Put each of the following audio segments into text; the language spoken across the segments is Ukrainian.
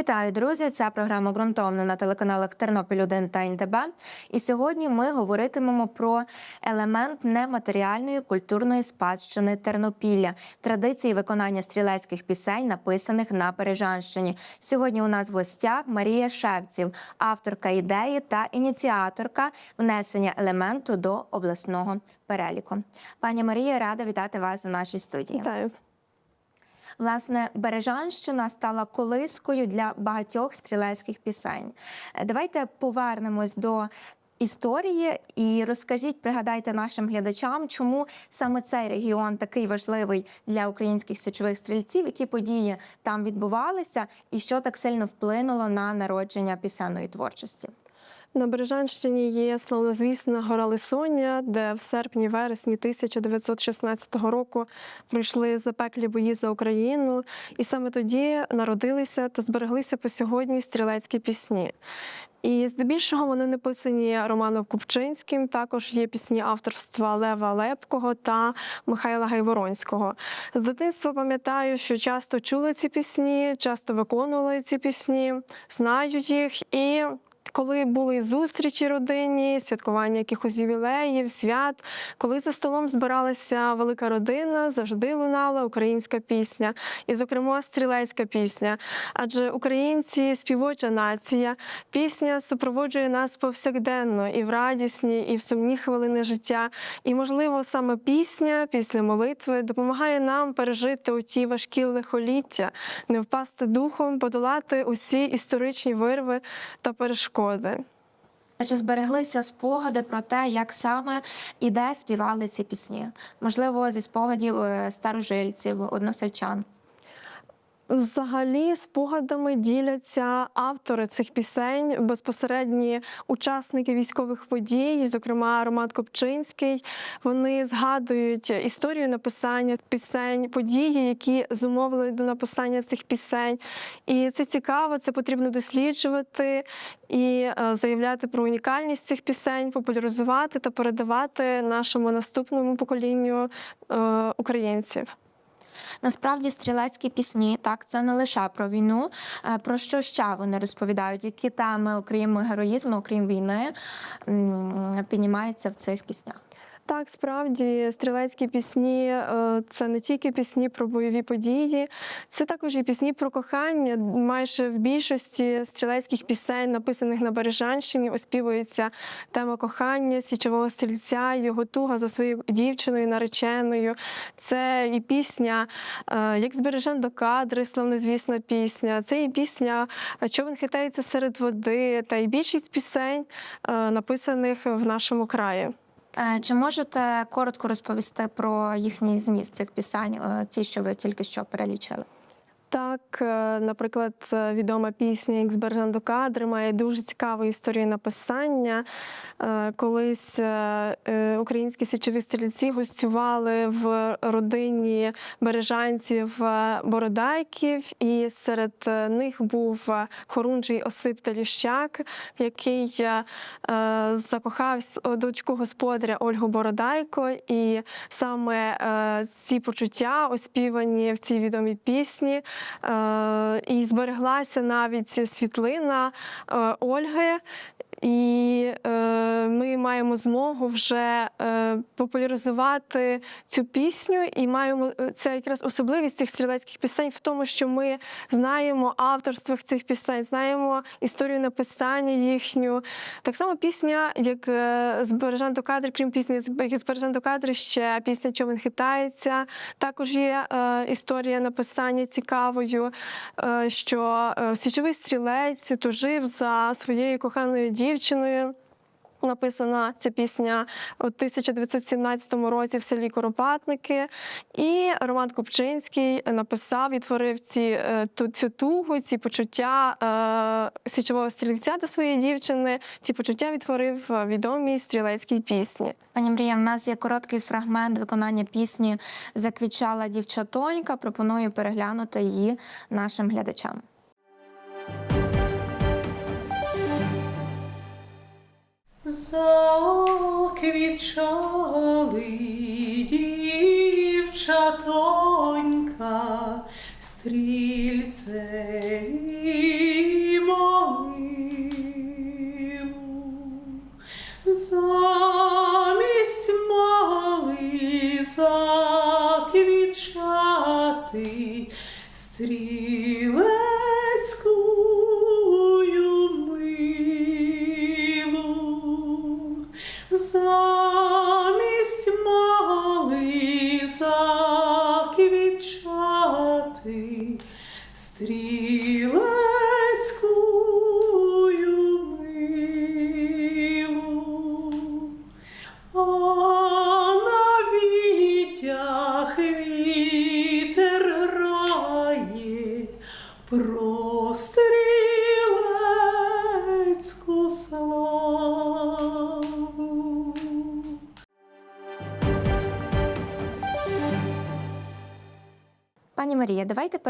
Вітаю, друзі! Це програма ґрунтовно на телеканалах Тернопіль 1 та НТБ. І сьогодні ми говоритимемо про елемент нематеріальної культурної спадщини Тернопілля, традиції виконання стрілецьких пісень, написаних на Бережанщині. Сьогодні у нас в гостях Марія Шевців, авторка ідеї та ініціаторка внесення елементу до обласного переліку. Пані Марія, рада вітати вас у нашій студії. Вітаю. Власне, Бережанщина стала колискою для багатьох стрілецьких пісень. Е, Давайте повернемось до історії і розкажіть, пригадайте нашим глядачам, чому саме цей регіон такий важливий для українських січових стрільців, які події там відбувалися, і що так сильно вплинуло на народження пісенної творчості. На Бережанщині є славнозвісна гора Лисоня, де в серпні-вересні 1916 року пройшли запеклі бої за Україну, і саме тоді народилися та збереглися по сьогодні стрілецькі пісні. І здебільшого вони написані Романом Купчинським. Також є пісні авторства Лева Лепкого та Михайла Гайворонського. З дитинства пам'ятаю, що часто чули ці пісні, часто виконували ці пісні, знають їх і. Коли були зустрічі родинні, святкування якихось ювілеїв, свят, коли за столом збиралася велика родина, завжди лунала українська пісня, і, зокрема, стрілецька пісня. Адже українці співоча нація, пісня супроводжує нас повсякденно і в радісні, і в сумні хвилини життя. І, можливо, саме пісня після молитви допомагає нам пережити оті важкі лихоліття, не впасти духом, подолати усі історичні вирви та перешкоди. Чи збереглися спогади про те, як саме і де співали ці пісні? Можливо, зі спогадів е, старожильців, односельчан. Взагалі, спогадами діляться автори цих пісень, безпосередні учасники військових подій, зокрема Роман Копчинський. Вони згадують історію написання пісень, події, які зумовили до написання цих пісень. І це цікаво, це потрібно досліджувати і е, заявляти про унікальність цих пісень, популяризувати та передавати нашому наступному поколінню е, українців. Насправді стрілецькі пісні, так це не лише про війну. е, Про що ще вони розповідають? Які теми, окрім героїзму, окрім війни, піднімаються в цих піснях? Так, справді стрілецькі пісні е, це не тільки пісні про бойові події, це також і пісні про кохання. Майже в більшості стрілецьких пісень, написаних на Бережанщині, оспівується тема кохання, січового стрільця, його туга за своєю дівчиною, нареченою. Це і пісня е, Як збережен до кадри, славнозвісна пісня. Це і пісня Човен хитається серед води, та й більшість пісень, е, написаних в нашому краї. Е, Чи можете коротко розповісти про їхній зміст цих пісень, ті, ці, що ви тільки що перелічили? Так, е, наприклад, е, відома пісня «Як збережен до кадри» має дуже цікаву історію написання. Е, Колись українські січові стрільці гостювали в родині бережанців Бородайків, і серед них був хорунжий Осип Таліщак, який е, е, закохав дочку господаря Ольгу Бородайко, і саме ці почуття оспівані в цій відомій пісні. Е, І збереглася навіть світлина е, Ольги. І е, ми маємо змогу вже е, популяризувати цю пісню, і маємо е, це якраз особливість цих стрілецьких пісень в тому, що ми знаємо авторство цих пісень, знаємо історію написання їхню. Так само пісня, як е, збережен до кадри, крім пісні, як збережен до кадри, ще пісня Човен хитається. Також є е, історія написання цікавою, е, що е, січовий стрілець тужив за своєю коханою дівчиною. Написана ця пісня у 1917 році в селі Коропатники, і Роман Копчинський написав і творив ці, е, цю тугу, ці почуття е, січового стрільця до своєї дівчини. Ці почуття відтворив в відомій стрілецькій пісні. Пані Мрія, в нас є короткий фрагмент виконання пісні Заквічала дівчатонька. Пропоную переглянути її нашим глядачам. Заквічали дівчатонька, стрільцеві могилу. Замість мали заквічати стріли.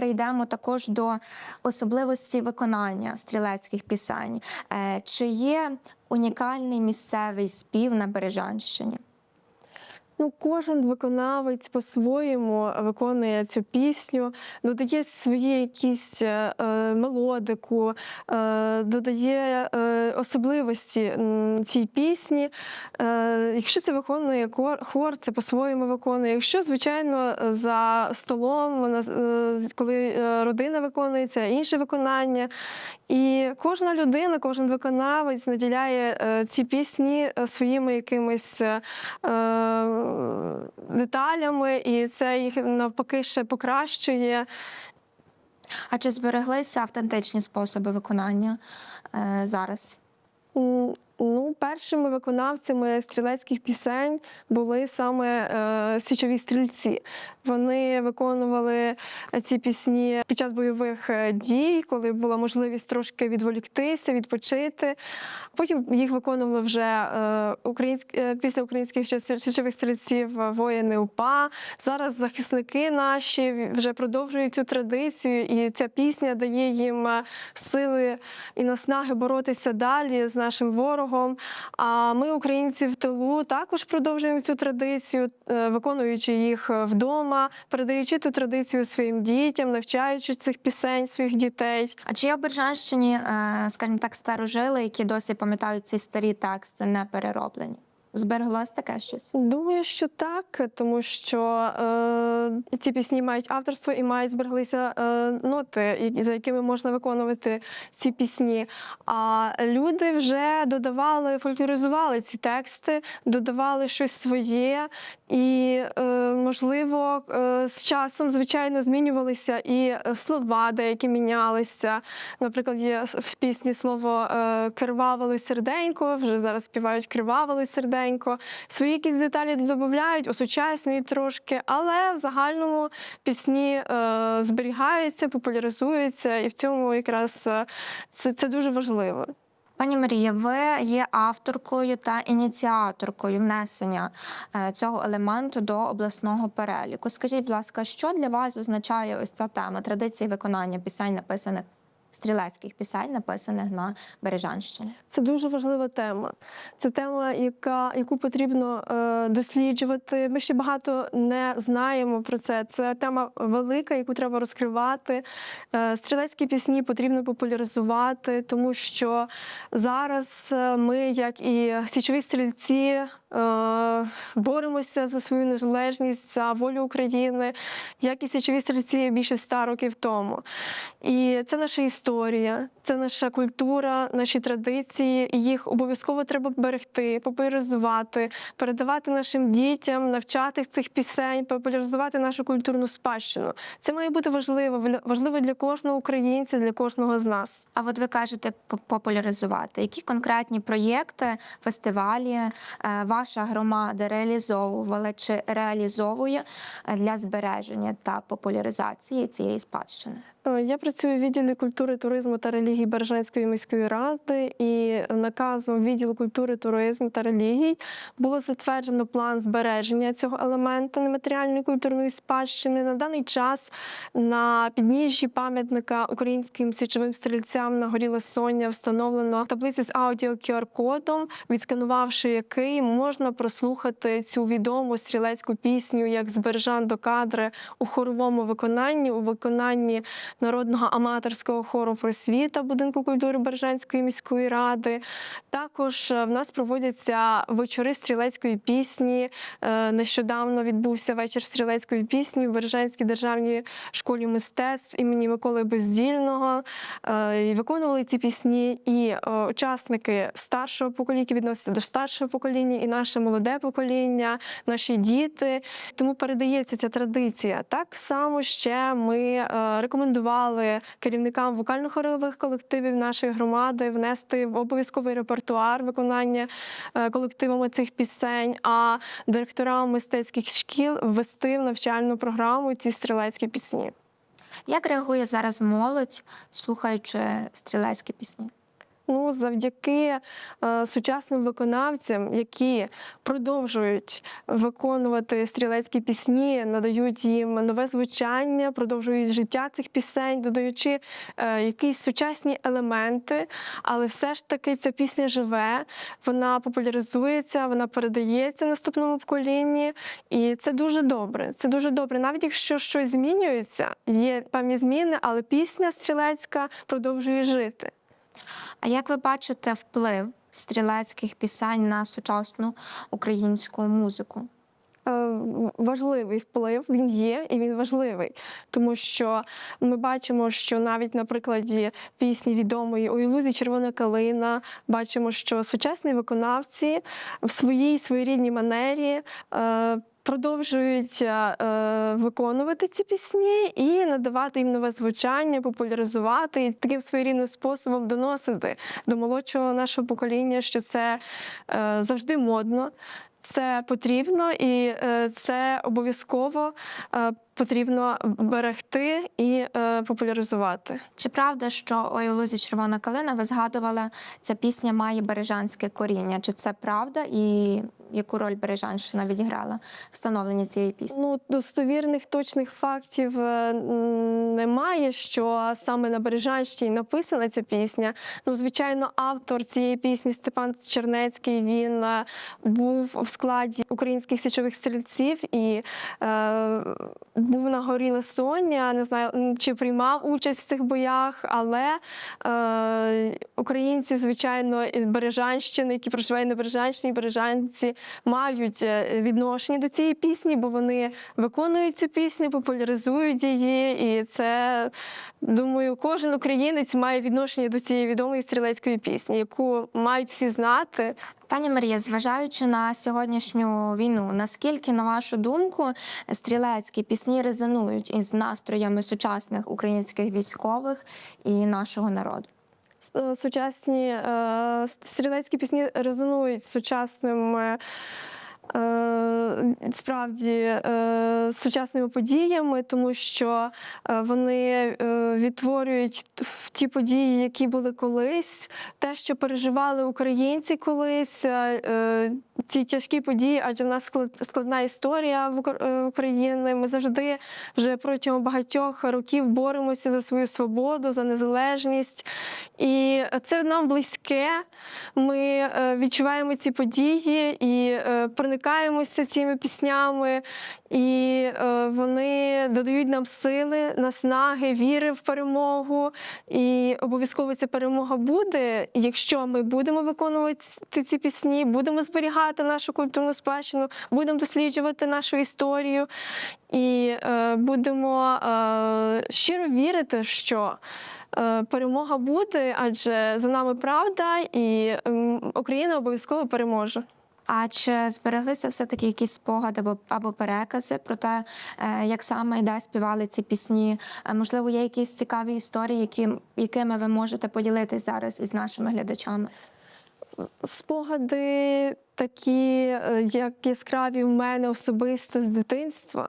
Перейдемо також до особливості виконання стрілецьких пісень. Е, Чи є унікальний місцевий спів на Бережанщині? Ну, кожен виконавець по-своєму виконує цю пісню, додає свої якісь е, е, мелодику, е, додає е, особливості цій пісні. Е, якщо це виконує хор, це по-своєму виконує. Якщо, звичайно, за столом, на з- е, коли е, родина виконується, інше виконання. І кожна людина, кожен виконавець наділяє е, ці пісні е, своїми якимись е, деталями, і це їх навпаки ще покращує. А чи збереглися автентичні способи виконання е, зараз? Ну, першими виконавцями стрілецьких пісень були саме е, січові стрільці. Вони виконували ці пісні під час бойових е, дій, коли була можливість трошки відволіктися, відпочити. Потім їх виконували вже е, українськ, е, після українських січових стрільців е, воїни УПА. Зараз захисники наші вже продовжують цю традицію, і ця пісня дає їм е, сили і наснаги боротися далі з нашим ворогом. А ми, українці в тилу, також продовжуємо цю традицію, е, виконуючи їх е, вдома, передаючи ту традицію своїм дітям, навчаючи цих пісень своїх дітей. А чи є в Бережанщині, е, скажімо так, старожили, які досі пам'ятають ці старі тексти, не перероблені? Збереглось таке щось? Думаю, що так, тому що е, ці пісні мають авторство і мають збереглися е, ноти, за якими можна виконувати ці пісні. А люди вже додавали, фольклоризували ці тексти, додавали щось своє, і, е, можливо, е, з часом, звичайно, змінювалися і слова, деякі мінялися. Наприклад, є в пісні слово е, кривавило серденько, вже зараз співають кривавило серденько. Свої якісь деталі додають, осучаснюють трошки, але в загальному пісні е, зберігаються, популяризуються, і в цьому якраз е, це, це дуже важливо. Пані Марія, ви є авторкою та ініціаторкою внесення е, цього елементу до обласного переліку. Скажіть, будь ласка, що для вас означає ось ця тема традиції виконання пісень, написаних стрілецьких пісень, написаних на Бережанщині? Це дуже важлива тема. Це тема, яка, яку потрібно е, досліджувати. Ми ще багато не знаємо про це. Це тема велика, яку треба розкривати. Е, стрілецькі пісні потрібно популяризувати, тому що зараз е, ми, як і січові стрільці, боремося за свою незалежність, за волю України, як і січові стрільці більше ста років тому. І це наша історія, це наша культура, наші традиції. І їх обов'язково треба берегти, популяризувати, передавати нашим дітям, навчати цих пісень, популяризувати нашу культурну спадщину. Це має бути важливо, важливо для кожного українця, для кожного з нас. А от ви кажете популяризувати. Які конкретні проєкти, фестивалі е, ваша громада реалізовувала чи реалізовує для збереження та популяризації цієї спадщини? Е, Я працюю в відділі культури, туризму та релігій Бережанської міської ради, і наказом відділу культури, туризму та релігій було затверджено план збереження цього елемента нематеріальної культурної спадщини. На даний час на підніжжі пам'ятника українським січовим стрільцям на горі Лисоня встановлено таблицю з аудіо QR-кодом, відсканувавши який можна прослухати цю відому стрілецьку пісню як з Бережан до кадри у хоровому виконанні, у виконанні народного аматорського хору просвіта будинку культури Бережанської міської ради. Також е, в нас проводяться вечори стрілецької пісні. Е, Нещодавно відбувся вечір стрілецької пісні в Бережанській державній школі мистецтв імені Миколи Бездільного. Е, Виконували ці пісні і учасники старшого покоління, відносяться до старшого покоління, і наше молоде покоління, наші діти. Тому передається ця традиція. Так само ще ми е, рекомендували керівникам вокально-хорових колективів нашої громади внести в обов'язковий репертуар виконання е, колективами цих пісень, а директорам мистецьких шкіл ввести в навчальну програму ці стрілецькі пісні. Як реагує зараз молодь, слухаючи стрілецькі пісні? Ну, завдяки е, сучасним виконавцям, які продовжують виконувати стрілецькі пісні, надають їм нове звучання, продовжують життя цих пісень, додаючи е, якісь сучасні елементи, але все ж таки ця пісня живе, вона популяризується, вона передається наступному поколінні, і це дуже добре. Це дуже добре. Навіть якщо щось змінюється, є певні зміни, але пісня стрілецька продовжує жити. А як ви бачите вплив стрілецьких пісень на сучасну українську музику? Е, важливий вплив він є і він важливий, тому що ми бачимо, що навіть на прикладі пісні відомої у ілузі Червона калина бачимо, що сучасні виконавці в своїй своєрідній манері. Е, Продовжують е, виконувати ці пісні і надавати їм нове звучання, популяризувати і таким своєрідним способом доносити до молодшого нашого покоління, що це е, завжди модно, це потрібно і е, це обов'язково е, потрібно берегти і е, популяризувати. Чи правда, що «Ой, у лузі червона калина ви згадували, ця пісня має бережанське коріння? Чи це правда і яку роль Бережанщина відіграла в встановленні цієї пісні? Ну, достовірних точних фактів е, немає, що саме на Бережанщині написана ця пісня. Ну, звичайно, автор цієї пісні Степан Чернецький він е, був в складі українських січових стрільців і е, був на горі Лесоня. Не знаю, чи приймав участь в цих боях, але е, українці, звичайно, Бережанщини, які проживають на Бережанщині, бережанці мають е, відношення до цієї пісні, бо вони виконують цю пісню, популяризують її. І це, думаю, кожен українець має відношення до цієї відомої стрілецької пісні, яку мають всі знати. Пані Марія, зважаючи на сьогоднішню війну, наскільки, на вашу думку, стрілецькі пісні резонують із настроями сучасних українських військових і нашого народу? Сучасні е, стрілецькі пісні резонують з сучасними. Е, Справді е, сучасними подіями, тому що е, вони відтворюють ті події, які були колись, те, що переживали українці колись, ці тяжкі події, адже в нас складна історія України. Ми завжди вже протягом багатьох років боремося за свою свободу, за незалежність. І це нам близьке. Ми відчуваємо ці події і е, проникаємося цими піснями, і е, вони додають нам сили, наснаги, віри в перемогу. І обов'язково ця перемога буде, якщо ми будемо виконувати ці- пісні, будемо зберігати нашу культурну спадщину, будемо досліджувати нашу історію і е, будемо е, щиро вірити, що перемога буде, адже за нами правда, і Україна обов'язково переможе. А чи збереглися все-таки якісь спогади або, або перекази про те, е, як саме і де співали ці пісні? Е, Можливо, є якісь цікаві історії, які, якими ви можете поділитись зараз із нашими глядачами? Спогади такі, е, як яскраві в мене особисто з дитинства,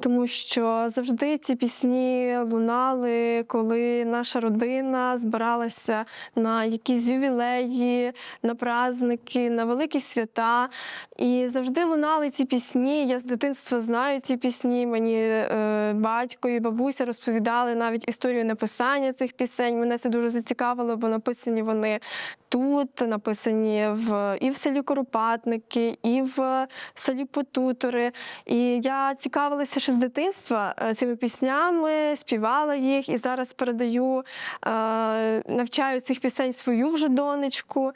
тому що завжди ці пісні лунали, коли наша родина збиралася на якісь ювілеї, на праздники, на великі свята. І завжди лунали ці пісні. Я з дитинства знаю ці пісні. Мені е, батько і бабуся розповідали навіть історію написання цих пісень. Мене це дуже зацікавило, бо написані вони тут, написані в і в селі Коропа, Ватники, і в селі Потутори. І я цікавилася ще з дитинства е, цими піснями, співала їх і зараз передаю, е, навчаю цих пісень свою вже донечку.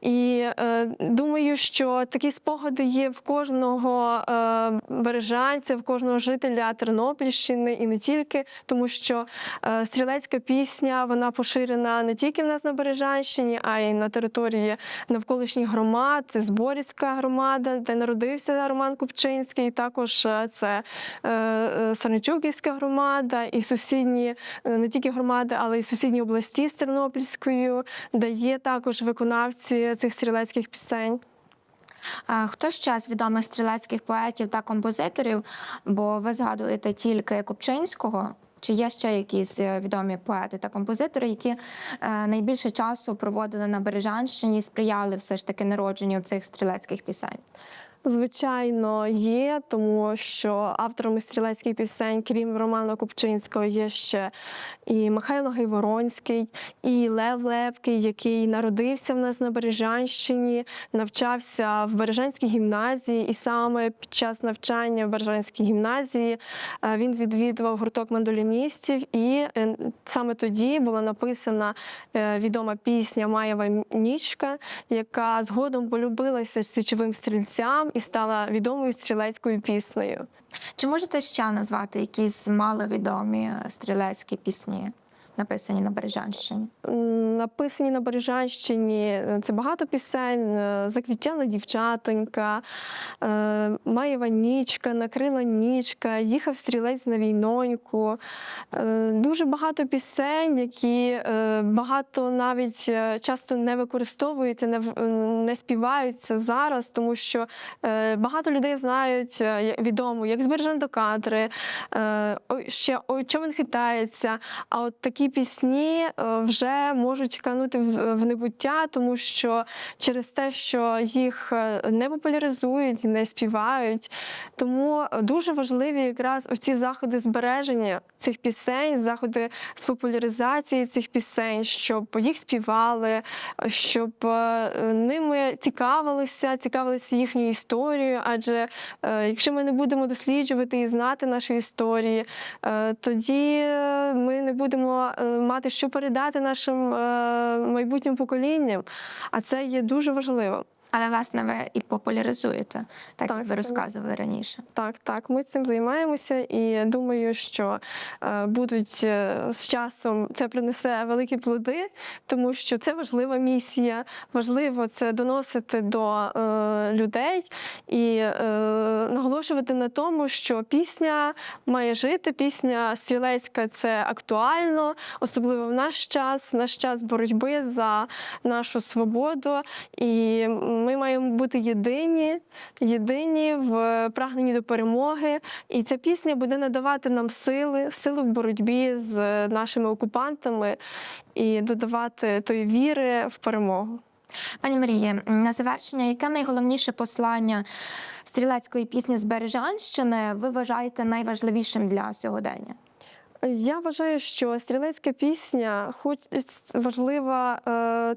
І е, думаю, що такі спогади є в кожного е, бережанця, в кожного жителя Тернопільщини і не тільки, тому що е, стрілецька пісня вона поширена не тільки в нас на Бережанщині, а й на території навколишніх громад. Це Зборівська громада, де народився Роман Купчинський. Також е, це е, е, Саничуківська громада і сусідні не тільки громади, але й сусідні області з Тернопільською, де є також виконавці цих стрілецьких пісень. Хто ще з відомих стрілецьких поетів та композиторів? Бо ви згадуєте тільки Копчинського. Чи є ще якісь е, відомі поети та композитори, які е, найбільше часу проводили на Бережанщині і сприяли все ж таки народженню цих стрілецьких пісень? Звичайно, є, тому що авторами стрілецьких пісень, крім Романа Купчинського, є ще і Михайло Гайворонський, і Лев Лепкий, який народився в нас на Бережанщині, навчався в Бережанській гімназії, і саме під час навчання в Бережанській гімназії е, він відвідував гурток мандоліністів, і е, саме тоді була написана е, відома пісня Маєва нічка, яка згодом полюбилася січовим стрільцям і стала відомою стрілецькою піснею. Чи можете ще назвати якісь маловідомі стрілецькі пісні, написані на Бережанщині? Написані на Бережанщині е, це багато пісень. е, Заквітяла дівчатонька, е, Маєва нічка, накрила нічка, їхав стрілець на війноньку. Дуже багато пісень, які багато навіть часто не використовуються, не, співаються зараз, тому що багато людей знають відому, як з Бережан до кадри, ще ой, човен хитається. А от такі пісні е, вже можуть канути в, небуття, тому що через те, що їх е, не популяризують, не співають. Тому е, дуже важливі якраз оці заходи збереження цих пісень, заходи з популяризації цих пісень, щоб їх співали, щоб ними цікавилися, цікавилися їхньою історією. Адже якщо ми не будемо досліджувати і знати наші історії, тоді ми не будемо мати що передати нашим е, майбутнім поколінням. А це є дуже важливо. Але власне ви і популяризуєте, так, Так, як ви розказували раніше. Так, так, ми цим займаємося, і думаю, що е, будуть е, з часом це принесе великі плоди, тому що це важлива місія. Важливо це доносити до е, людей і е, наголошувати на тому, що пісня має жити. Пісня стрілецька це актуально, особливо в наш час, в наш час боротьби за нашу свободу. І ми маємо бути єдині, єдині в прагненні до перемоги. І ця пісня буде надавати нам сили, сили в боротьбі з нашими окупантами і додавати тої віри в перемогу. Пані Марії, на завершення, яке найголовніше послання стрілецької пісні з Бережанщини ви вважаєте найважливішим для сьогодення? Я вважаю, що стрілецька пісня, хоч важлива, е,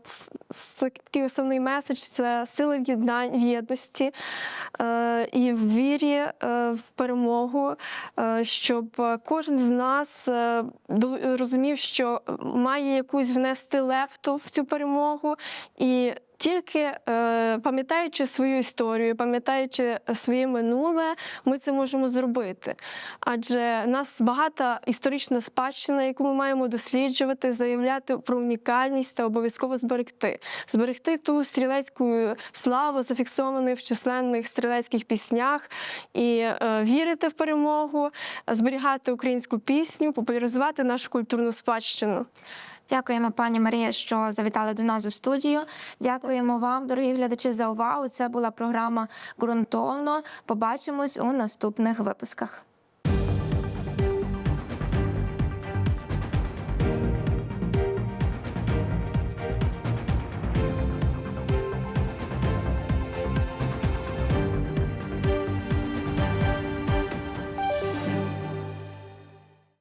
такий основний меседж це сила в єдності е, і в вірі е, в перемогу, щоб кожен з нас е, розумів, що має якусь внести лепту в цю перемогу і. Тільки е, пам'ятаючи свою історію, пам'ятаючи своє минуле, ми це можемо зробити. Адже нас багата історична спадщина, яку ми маємо досліджувати, заявляти про унікальність та обов'язково зберегти. Зберегти ту стрілецьку славу, зафіксовану в численних стрілецьких піснях, і е, вірити в перемогу, зберігати українську пісню, популяризувати нашу культурну спадщину. Дякуємо, пані Марія, що завітали до нас у студію. Дякуємо вам, дорогі глядачі, за увагу. Це була програма ґрунтовно. Побачимось у наступних випусках.